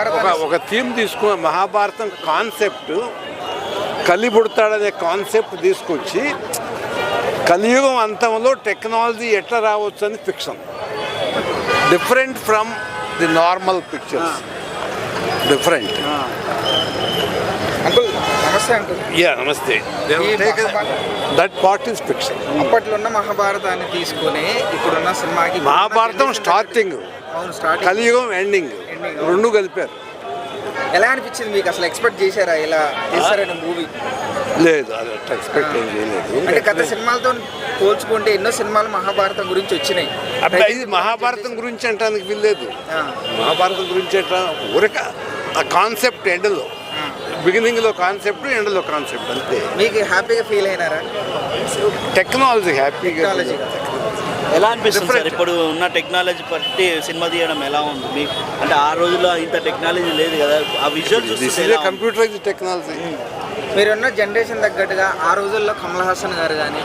ఒక ఒక థీమ్ తీసుకున్న మహాభారతం కాన్సెప్ట్ కలి పుడతాడనే కాన్సెప్ట్ తీసుకొచ్చి కలియుగం అంతంలో టెక్నాలజీ ఎట్లా రావచ్చు అని fiction. Different from the normal pictures different uncle నమస్తే అంకుల్. యా నమస్తే. దట్ పార్ట్ ఈస్ ఫిక్షన్ అప్పట్లో ఉన్న మహాభారతాన్ని తీసుకొని ఇప్పుడున్న సినిమాకి మహాభారతం స్టార్టింగ్ అవును స్టార్ట్ కలియుగం ఎండింగ్. రెండు కలిపారు. ఎలా అనిపించింది మీకు? అసలు ఎక్స్పెక్ట్ చేశారా ఇలా చేస్తారని మూవీ లేదు అది అట్లా ఎక్స్పెక్ట్ ఏం చేయలేదు. అంటే గత సినిమాలతో పోల్చుకుంటే ఎన్నో సినిమాలు మహాభారతం గురించి వచ్చినాయి. అబ్బా, ఇది మహాభారతం గురించి అంటానికి వీల్లేదు మహాభారతం గురించి ఎట్లా ఊరక ఆ కాన్సెప్ట్ ఎండలో. బిగినింగ్లో కాన్సెప్ట్ ఎండలో కాన్సెప్ట్ అంతే. మీకు హ్యాపీగా ఫీల్ అయినారా? టెక్నాలజీ హ్యాపీగా టెక్నాలజీ ఎలా అనిపిస్తుంది సార్. ఇప్పుడు ఉన్న టెక్నాలజీ బట్టి సినిమా తీయడం ఎలా ఉంది మీకు అంటే ఆ రోజుల్లో ఇంత టెక్నాలజీ లేదు కదా ఆ విజువల్ చూస్తే? కంప్యూటరైజ్ టెక్నాలజీ మీరున్న జనరేషన్ తగ్గట్టుగా ఆ రోజుల్లో కమల్ హాసన్ గారు కానీ